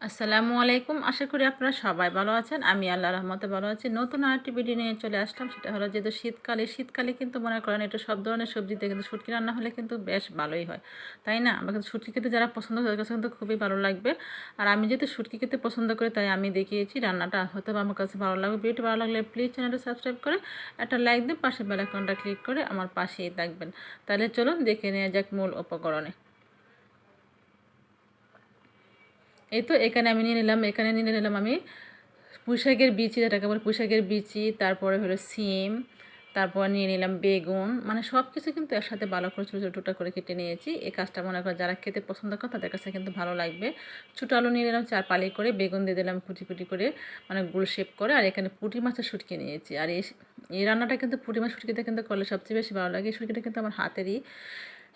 আসসালামু আলাইকুম। আশা করি আপনারা সবাই ভালো আছেন। আমি আল্লাহ রহমতে ভালো আছি। নতুন আরেকটি ভিডিও নিয়ে চলে আসলাম। সেটা হলো যেহেতু শীতকালে শীতকালে কিন্তু মনে করেন এটা সব ধরনের সবজিতে কিন্তু শুটকি রান্না হলে কিন্তু বেশ ভালোই হয়। তাই না? আমার কিন্তু শুটকি খেতে যারা পছন্দ করে তাদের কাছে কিন্তু খুবই ভালো লাগবে। আর আমি যেহেতু শুটকি খেতে পছন্দ করি, তাই আমি দেখিয়েছি রান্নাটা। হয়তো আমার কাছে ভালো লাগবে। ভিডিওটি ভালো লাগলে প্লিজ চ্যানেলটা সাবস্ক্রাইব করে একটা লাইক দিন পাশে বেলাকনটা ক্লিক করে আমার পাশেই থাকবেন। তাহলে চলুন দেখে নেওয়া যাক মূল উপকরণে। এই তো এখানে আমি নিয়ে নিলাম, এখানে নিয়ে নিলাম আমি পুঁইশাকের বিচি, যেটাকে বলে পুঁইশাকের বিচি, তারপরে হলো সিম, তারপর নিয়ে নিলাম বেগুন মানে সব কিছু কিন্তু একসাথে ভালো করে ছোটো ছোটো করে কেটে নিয়েছি। এই কাজটা মনে করে যারা খেতে পছন্দ করে তাদের কাছে কিন্তু ভালো লাগবে। ছোটো আলু নিয়ে নিলাম, চার পালি করে বেগুন দিয়ে দিলাম কুটি কুটি করে মানে গুল শেপ করে, আর এখানে পুঁটি মাছের শুটকি নিয়েছি। আর এই রান্নাটা কিন্তু পুঁটি মাছ শুটকিতে কিন্তু করলে সবচেয়ে বেশি ভালো লাগে। এই শুটকিটা কিন্তু আমার হাতেরই।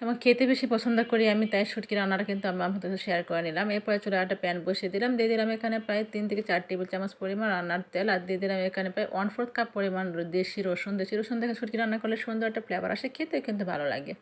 এবং খেতে বেশি পছন্দ করি আমি, তাই শুটকি রান্নাটা কিন্তু আমি আমার সাথে শেয়ার করে নিলাম। এরপরে চলে একটা প্যান বসিয়ে দিলাম। দিয়ে দিলাম এখানে প্রায় তিন থেকে চার টেবিল চামচ পরিমাণ রান্নার তেল। আর দিয়ে দিলাম এখানে প্রায় ওয়ান ফোর্থ কাপ পরিমাণ দেশি রসুন। দেশি রসুন দেখে শুটকি রান্না করলে সুন্দর একটা ফ্লেভার আসে। খেতে কিন্তু ভালো লাগে।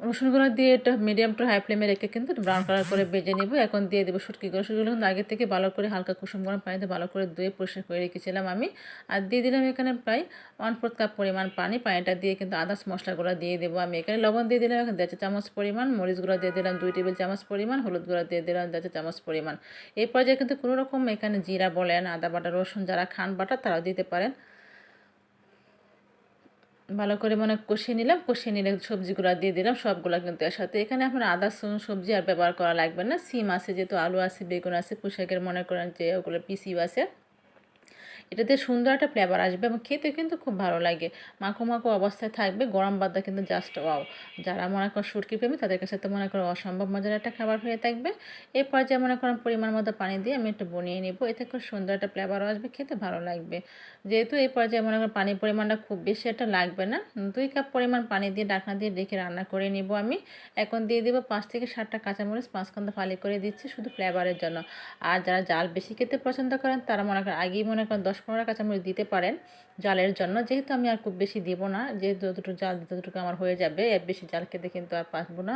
রসুনগুলো দিয়ে এটা মিডিয়াম টু হাই ফ্লেমে রেখে কিন্তু ব্রাউন কালার করে ভেজে নেব। এখন দিয়ে দেবো শুটকিগুলো শুটকিগুলো কিন্তু আগে থেকে ভালো করে হালকা কুসুম গরম পানিতে ভালো করে ধুয়ে পরিষ্কার করে রেখেছিলাম আমি। আর দিয়ে দিলাম এখানে প্রায় ওয়ান ফোর্থ কাপ পরিমাণ পানি। পানিটা দিয়ে কিন্তু আদার্স মশলাগুলো দিয়ে দেবো আমি। এখানে লবণ দিয়ে দিলাম, এখানে দেড় চামচ পরিমাণ। মরিচ মরিচগুলো দিয়ে দিলাম দুই টেবিল চামচ পরিমাণ। হলুদ গুঁড়ো দিয়ে দিলাম দেড় চামচ পরিমাণ। এই পর্যায়ে কিন্তু কোনো রকম এখানে জিরা বলেন, আদা বাটা, রসুন যারা খান বাটা তারাও দিতে পারেন। ভালো করে মনে কষিয়ে নিলাম, কষিয়ে নিলে সবজিগুলো দিয়ে দিলাম, সবগুলো কিন্তু এর সাথে এখানে আপনার আদা সুন সবজি আর ব্যবহার করা লাগবে না। সিম আছে যেহেতু আলু আছে, বেগুন আছে পোশাকের মনে করেন যে ওগুলো পিসিও আছে। এটাতে সুন্দর একটা ফ্লেভার আসবে এবং খেতে কিন্তু খুব ভালো লাগে। মাখো মাখো অবস্থায় থাকবে, গরম বাদা কিন্তু জাস্ট ওয়াও যারা মনে করেন সুটকি প্রেমী, তাদের কাছে তো মনে করো অসম্ভব মজার একটা খাবার হয়ে থাকবে। এই পর্যায়ে মনে করেন পরিমাণ মতো পানি দিয়ে আমি একটু বনিয়ে নেব। এতে খুব সুন্দর একটা ফ্লেভারও আসবে, খেতে ভালো লাগবে। যেহেতু এই পর্যায়ে মনে করেন পানির পরিমাণটা খুব বেশি একটা লাগবে না, দুই কাপ পরিমাণ পানি দিয়ে ডাকনা দিয়ে রেখে রান্না করে নিব আমি। এখন দিয়ে দেবো পাঁচ থেকে সাতটা কাঁচামরিচ পাঁচ কান্দা ফালি করে দিচ্ছি শুধু ফ্লেভারের জন্য। আর যারা জাল বেশি খেতে পছন্দ করেন, তারা মনে করেন আগেই মনে করেন দশ পনেরো কাঁচামরিচ দিতে পারেন জালের জন্য। যেহেতু আমি আর খুব বেশি দেবো না, যেহেতু যতটুকু জাল ততটুকু আমার হয়ে যাবে। এর বেশি জাল খেতে কিন্তু আর পারব না।